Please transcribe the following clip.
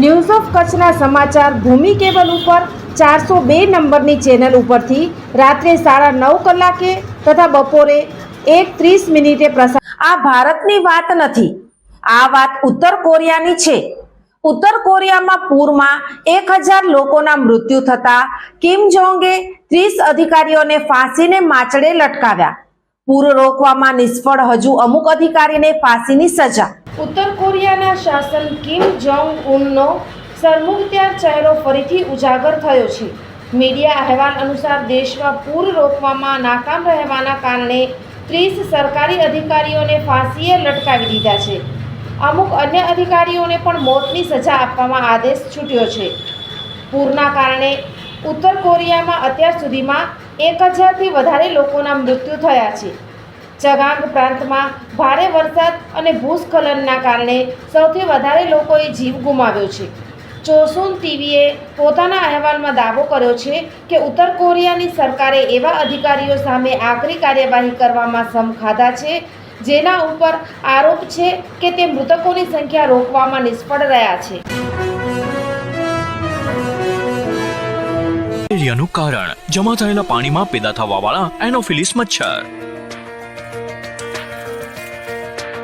news of કચ્છના સમાચાર ભૂમિ cable ઉપર ચારસો બે નંબરની ચેનલ ઉપરથી રાત્રે સાડા નવ કલાકે તથા બપોરે એક ત્રીસ મિનિટે પ્રસાર આ ભારતની વાત નથી. આ વાત ઉત્તર કોરિયાની છે. ઉત્તર કોરિયામાં પૂરમાં એક હજાર લોકોના મૃત્યુ થતા કિમ જોંગે ત્રીસ અધિકારીઓને ફાંસીને માચડે લટકાવ્યા. પૂર રોકવામાં નિષ્ફળ હજુ અમુક અધિકારીને ફાંસીની સજા. ઉત્તર કોરિયાના શાસન કિમ જોંગ ઉનનો સરમુખત્યાર ચહેરો ફરીથી ઉજાગર થયો છે. મીડિયા અહેવાલ અનુસાર દેશમાં પૂર રોકવામાં નાકામ રહેવાના કારણે ત્રીસ સરકારી અધિકારીઓને ફાંસીએ લટકાવી દીધા છે. અમુક અન્ય અધિકારીઓને પણ મોતની સજા આપવામાં આદેશ છૂટ્યો છે. પૂરના કારણે ઉત્તર કોરિયામાં અત્યાર સુધીમાં એક હજારથી વધારે લોકોના મૃત્યુ થયા છે. ચગાંગ પ્રાંતમાં ભારે વરસાદ અને ભૂસ્ખલનના કારણે સૌથી વધારે લોકોએ જીવ ગુમાવ્યો છે. ચોસુન ટીવીએ પોતાના અહેવાલમાં દાવો કર્યો છે કે ઉત્તર કોરિયાની સરકારે એવા અધિકારીઓ સામે આકરી કાર્યવાહી કરવામાં સમ ખાધા છે, જેના ઉપર આરોપ છે કે તે મૃતકોની સંખ્યા રોકવામાં નિષ્ફળ રહ્યા છે. કારણ જમા થયેલા પાણીમાં પેદા થવાવાળા એનોફિલિસ મચ્છર.